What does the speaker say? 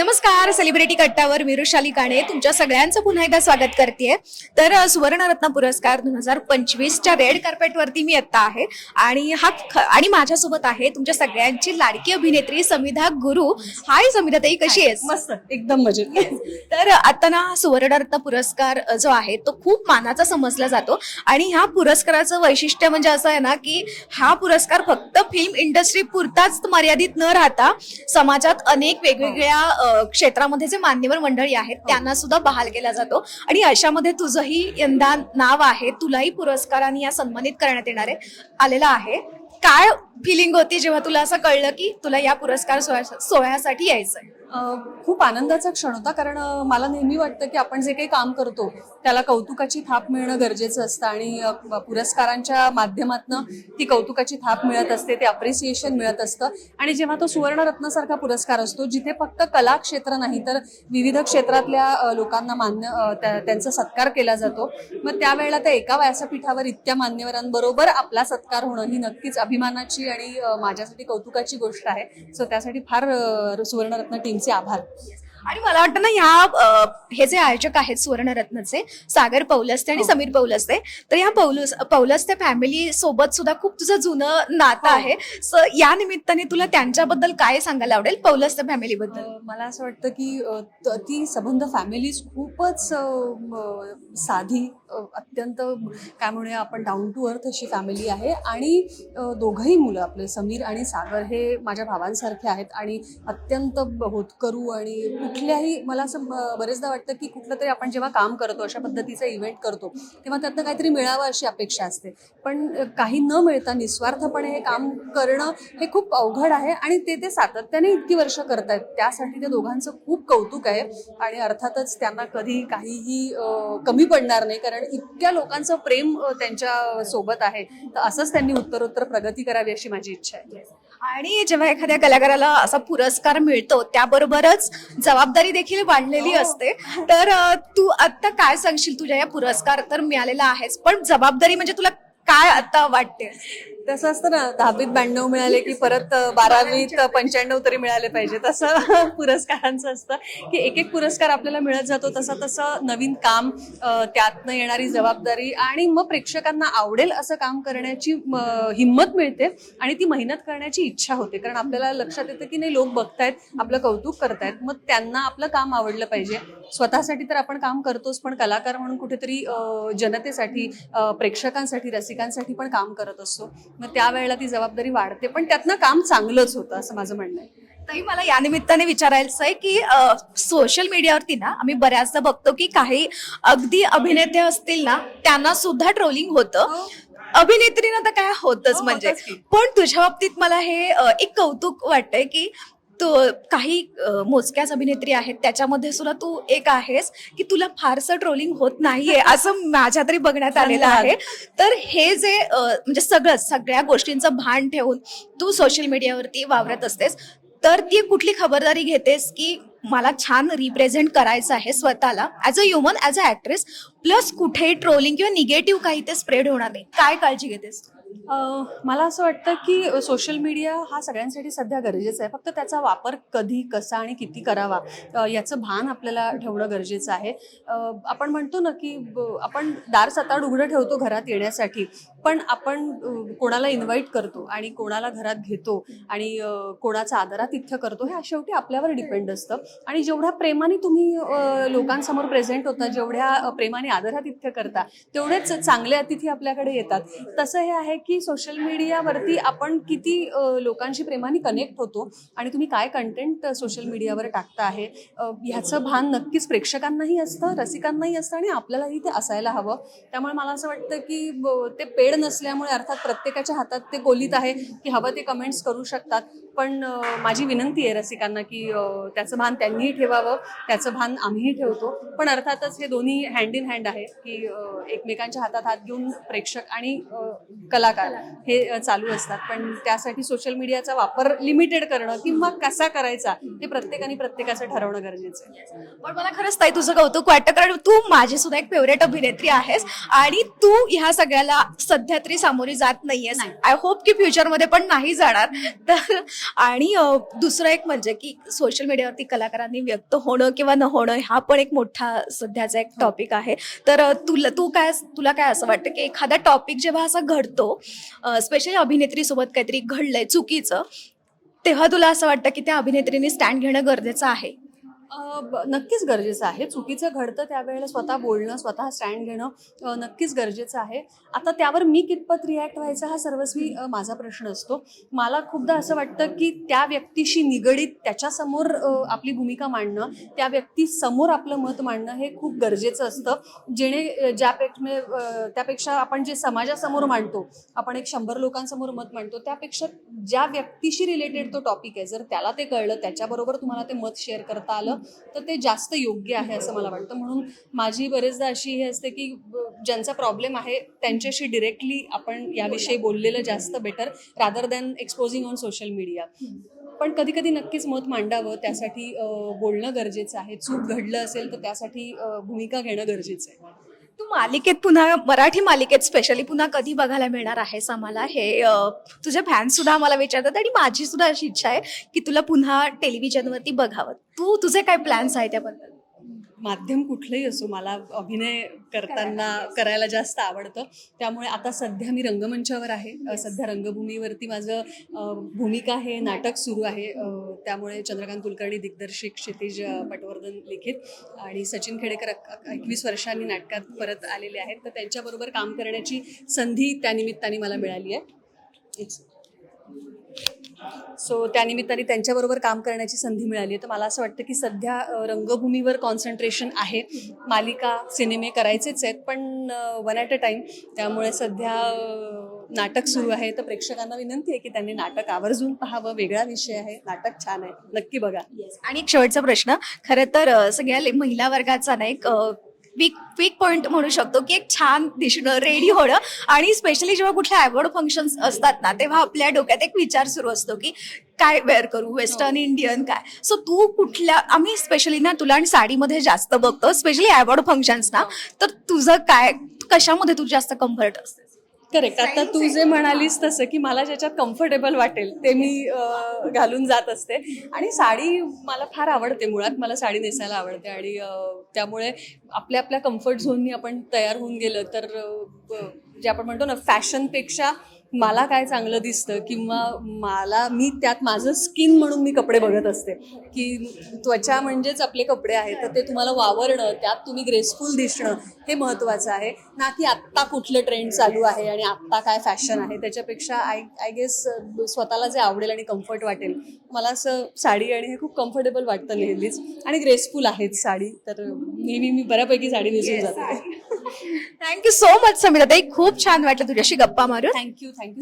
नमस्कार सेलिब्रिटी कट्टावर मी वृषाली काणे. तुमच्या सगळ्यांचं पुन्हा एकदा स्वागत करते तर सुवर्णरत्न पुरस्कार दोन हजार पंचवीसच्या रेड कार्पेटवरती मी आता आहे. आणि हा आणि माझ्यासोबत आहे तुमच्या सगळ्यांची लाडकी अभिनेत्री समिधा गुरु. हाय समिधा ताई कशी आहेस? मस्त एकदम मजेत. तर आता ना सुवर्णरत्न पुरस्कार जो आहे तो खूप मानाचा समजला जातो. आणि ह्या पुरस्काराचं वैशिष्ट्य म्हणजे असं आहे ना की हा पुरस्कार फक्त फिल्म इंडस्ट्री पुरताच मर्यादित न राहता समाजात अनेक वेगवेगळ्या क्षेत्रामध्ये जे मान्यवर मंडळी आहेत त्यांना सुद्धा बहाल केला जातो. आणि अशामध्ये तुझंही यंदा नाव आहे तुलाही पुरस्काराने या सन्मानित करण्यात येणारे आलेला आहे. काय फिलिंग होती जेव्हा तुला असं कळलं की तुला या पुरस्कार सोहळ्या- सोहळ्यासाठी यायचंय? खूप आनंदाचा क्षण होता कारण मला नेहमी वाटतं की आपण जे काही काम करतो त्याला कौतुकाची थाप मिळणं गरजेचं असतं आणि पुरस्कारांच्या माध्यमातून ती कौतुकाची थाप मिळत असते ते अप्रिसिएशन मिळत असतं. आणि जेव्हा तो सुवर्णरत्नासारखा पुरस्कार असतो जिथे फक्त कला क्षेत्र नाही तर विविध क्षेत्रातल्या लोकांना मान्य त्यांचा सत्कार केला जातो. मग त्यावेळेला त्या एका व्यासपीठावर इतक्या मान्यवरांबरोबर आपला सत्कार होणं ही नक्कीच अभिमानाची आणि माझ्यासाठी कौतुकाची गोष्ट आहे. सो त्यासाठी फार सुवर्णरत्न टीम Chạm. आणि मला वाटतं ना ह्या हे जे आयोजक आहेत सुवर्णरत्नचे सागर पौलस्ते आणि हो. समीर पौलस्ते तर या पौलस पौलस्ते फॅमिली सोबत सुद्धा खूप तुझं जुनं नातं हो. आहे सो या निमित्ताने तुला त्यांच्याबद्दल काय सांगायला आवडेल पौलस्ते फॅमिली बद्दल अं, मला असं वाटतं की त- संबंध फॅमिलीज खूपच साधी अत्यंत काय म्हणूया आपण डाऊन टू अर्थ अशी फॅमिली आहे आणि दोघंही मुलं आपले समीर आणि सागर हे माझ्या भावांसारखे आहेत आणि अत्यंत होतकरू आणि कुठल्याही मला असं बरेचदा वाटतं की कुठलं तरी आपण जेव्हा काम करतो अशा पद्धतीचं इव्हेंट करतो तेव्हा त्यातनं काहीतरी मिळावं अशी अपेक्षा असते. पण काही न मिळता निस्वार्थपणे हे काम करणं हे खूप अवघड आहे आणि ते ते सातत्याने इतकी वर्ष करतायत. त्यासाठी त्या दोघांचं खूप कौतुक आहे आणि अर्थातच त्यांना कधी काहीही कमी पडणार नाही. कारण इतक्या लोकांचं प्रेम त्यांच्यासोबत आहे. तर असंच त्यांनी उत्तरोत्तर प्रगती करावी अशी माझी इच्छा आहे. आणि जेव्हा एखाद्या कलाकाराला असा पुरस्कार मिळतो त्याबरोबरच जबाबदारी देखील वाढलेली हो. असते. तर तू आता काय सांगशील? तुझ्या या पुरस्कार तर मिळालेला आहेच. पण जबाबदारी म्हणजे तुला काय आता वाटते? तसं असतं ना दहावीत ब्याण्णव मिळाले की परत बारावीत पंच्याण्णव तरी मिळाले पाहिजे. तसं पुरस्कारांचं असतं की एक एक पुरस्कार आपल्याला मिळत जातो तसं तसं नवीन काम त्यातनं येणारी जबाबदारी आणि मग प्रेक्षकांना आवडेल असं काम करण्याची हिंमत मिळते आणि ती मेहनत करण्याची इच्छा होते. कारण आपल्याला लक्षात येतं की नाही लोक बघतायत आपलं कौतुक करतायत. मग त्यांना आपलं काम आवडलं पाहिजे. स्वतःसाठी तर आपण काम करतोच पण कलाकार म्हणून कुठेतरी जनतेसाठी प्रेक्षकांसाठी रसिकांसाठी पण काम करत असतो. मग त्यावेळेला ती जबाबदारी वाढते. पण त्यातनं काम चांगलंच होतं असं माझं म्हणणं आहे. ताई मला या निमित्ताने विचारायचं आहे की सोशल मीडियावरती ना आम्ही बऱ्याचदा बघतो की काही अगदी अभिनेते असतील ना त्यांना सुद्धा ट्रोलिंग होतं. अभिनेत्रीनं तर काय होतच हो, म्हणजे. होतंच की. पण तुझ्या बाबतीत मला हे अ, एक कौतुक वाटतंय की तू काही मोजक्याच अभिनेत्री आहेत त्याच्यामध्ये सुद्धा तू एक आहेस की तुला फारसं ट्रोलिंग होत नाहीये असं माझ्या तरी बघण्यात आलेलं. आहे. तर हे जे म्हणजे सगळं सगळ्या गोष्टींचं भान ठेवून तू सोशल मीडियावरती वावरत असतेस तर ती कुठली खबरदारी घेतेस की मला छान रिप्रेझेंट करायचं आहे स्वतःला as a human as a actress plus कुठेही ट्रोलिंग किंवा निगेटिव्ह काही ते स्प्रेड होणार नाही. काय काळजी घेतेस मला असं वाटतं की सोशल मीडिया हा सगळ्यांसाठी सध्या गरजेचा आहे. फक्त त्याचा वापर कधी कसा आणि किती करावा याचं भान आपल्याला ठेवणं गरजेचं आहे. आपण म्हणतो ना की आपण दार सताड उघडं ठेवतो घरात येण्यासाठी पण आपण कोणाला इन्व्हाइट करतो आणि कोणाला घरात घेतो आणि कोणाचा आदरात इथं करतो हे शेवटी आपल्यावर डिपेंड असतं. आणि जेवढ्या प्रेमाने तुम्ही लोकांसमोर प्रेझेंट होता जेवढ्या प्रेमाने आदरात इथं करता तेवढेच चांगले अतिथी आपल्याकडे येतात. तसं हे आहे की सोशल मीडियावरती आपण किती लोकांशी प्रेमाने कनेक्ट होतो आणि तुम्ही काय कंटेंट सोशल मीडियावर टाकता आहे ह्याचं भान नक्कीच प्रेक्षकांनाही असतं रसिकांनाही असतं आणि आपल्यालाही ते असायला हवं. त्यामुळे मला असं वाटतं की ते पेड नसल्यामुळे अर्थात प्रत्येकाच्या हातात ते गोलीत आहे की हवं ते कमेंट्स करू शकतात. पण माझी विनंती आहे रसिकांना की त्याचं भान त्यांनीही ठेवावं त्याचं भान आम्हीही ठेवतो. पण अर्थातच हे दोन्ही हँड इन हँड आहे की एकमेकांच्या हातात हात घेऊन प्रेक्षक आणि कला कलाकार हे चालू असतात. पण त्यासाठी सोशल मीडियाचा वापर लिमिटेड करणं किंवा कसा करायचा हे प्रत्येकाने प्रत्येकाचं ठरवणं गरजेचं आहे. पण मला खरंच ताई तुझं कौतुक वाटतं कारण तू माझी सुद्धा एक फेवरेट अभिनेत्री आहेस आणि तू ह्या सगळ्याला सध्या तरी सामोरी जात नाहीयेस. नाही. आय होप की फ्युचरमध्ये पण नाही जाणार. तर आणि दुसरं एक म्हणजे की सोशल मीडियावरती कलाकारांनी व्यक्त होणं किंवा न होणं हा पण एक मोठा सध्याचा एक टॉपिक आहे. तर तुला तू काय तुला काय असं वाटतं की एखादा टॉपिक जेव्हा असा घडतो स्पेशली अभिनेत्रीसोबत काहीतरी घडलंय चुकीचं तेव्हा तुला असं वाटतं की त्या अभिनेत्रीने स्टँड घेणं गरजेचं आहे? नक्कीच गरजेचं आहे. चुकीचं घडतं त्यावेळेला स्वतः बोलणं स्वतः स्टँड घेणं नक्कीच गरजेचं आहे. आता त्यावर मी कितपत रिॲक्ट व्हायचा हा सर्वस्वी माझा प्रश्न असतो. मला खूपदा असं वाटतं की त्या व्यक्तीशी निगडीत त्याच्यासमोर आपली भूमिका मांडणं त्या व्यक्तीसमोर आपलं मत मांडणं हे खूप गरजेचं असतं. जेणे ज्यापेक्षा म्हणजे, त्यापेक्षा आपण जे समाजासमोर मांडतो आपण एक शंभर लोकांसमोर मत मांडतो त्यापेक्षा ज्या व्यक्तीशी रिलेटेड तो टॉपिक आहे जर त्याला ते कळलं त्याच्याबरोबर तुम्हाला ते मत शेअर करता आलं तर ते जास्त योग्य आहे असं मला वाटतं. म्हणून माझी बरेचदा अशी हे असते की ज्यांचा प्रॉब्लेम आहे त्यांच्याशी डिरेक्टली आपण याविषयी बोललेलं जास्त better rather than exposing on social media पण कधी कधी नक्कीच मत मांडावं त्यासाठी बोलणं गरजेचं आहे. चूक घडलं असेल तर त्यासाठी भूमिका घेणं गरजेचं आहे. तू मालिकेत पुन्हा मराठी मालिकेत स्पेशली पुन्हा कधी बघायला मिळणार आहेस आम्हाला? हे अ, तुझे फॅन्स सुद्धा आम्हाला विचारतात आणि माझी सुद्धा अशी इच्छा आहे की तुला पुन्हा टेलिव्हिजनवरती बघावं. तू तुझे काय प्लॅन्स आहे त्याबद्दल माध्यम कुठलंही असो मला अभिनय करताना करायला जास्त आवडतं. त्यामुळे आता सध्या मी रंगमंचावर आहे. सध्या रंगभूमीवरती माझं भूमिका हे नाटक सुरू आहे. त्यामुळे चंद्रकांत कुलकर्णी दिग्दर्शिक क्षितिज पटवर्धन लिखित आणि सचिन खेडेकर एकवीस वर्षांनी नाटकात परत आलेले आहेत. तर त्यांच्याबरोबर काम करण्याची संधी त्यानिमित्ताने मला मिळाली आहे. सो त्यानिमित्ताने त्यांच्याबरोबर काम करण्याची संधी मिळाली आहे. तर मला असं वाटतं की सध्या रंगभूमीवर कॉन्सन्ट्रेशन आहे. मालिका सिनेमे करायचेच आहेत पण वन ॲट अ टाईम त्यामुळे सध्या नाटक सुरू आहे. तर प्रेक्षकांना विनंती आहे की त्यांनी नाटक आवर्जून पाहावं. वेगळा विषय आहे. नाटक छान आहे. नक्की बघा. आणि एक शेवटचा प्रश्न. खरं तर सगळ्या महिला वर्गाचा ना एक वीक वीक पॉइंट म्हणू शकतो की एक छान दिसणं रेडी होणं. आणि स्पेशली जेव्हा कुठले अवॉर्ड फंक्शन्स असतात ना तेव्हा आपल्या डोक्यात एक विचार सुरू असतो की काय वेअर करू? वेस्टर्न इंडियन काय? सो तू कुठल्या आम्ही स्पेशली ना तुला आणि साडीमध्ये जास्त बघतो स्पेशली अवॉर्ड फंक्शन्स ना. तर तुझं काय कशामध्ये तू जास्त कम्फर्ट असते करेक्ट आता तू जे म्हणालीस तसं की मला ज्याच्यात कम्फर्टेबल वाटेल ते मी घालून जात असते. आणि साडी मला फार आवडते मुळात. मला साडी नेसायला आवडते आणि त्यामुळे आपल्या आपल्या कम्फर्ट झोननी आपण तयार होऊन गेलं तर जे आपण म्हणतो ना फॅशनपेक्षा मला काय चांगलं दिसतं किंवा मला मी त्यात माझं स्किन म्हणून मी कपडे बघत असते. की त्वचा म्हणजेच आपले कपडे आहेत तर ते तुम्हाला वावरणं त्यात तुम्ही ग्रेसफुल दिसणं हे महत्त्वाचं आहे. ना की आत्ता कुठलं ट्रेंड चालू आहे आणि आत्ता काय फॅशन आहे. त्याच्यापेक्षा आय आय गेस स्वतःला जे आवडेल आणि कम्फर्ट वाटेल मला असं साडी आणि हे खूप कम्फर्टेबल वाटतं नेहमीच. आणि ग्रेसफुल आहेत साडी तर नेहमी मी बऱ्यापैकी साडी नेसून जाते. थँक्यू सो मच समीरा ताई खूप छान वाटलं तुझ्याशी गप्पा मारून. Thank you thank you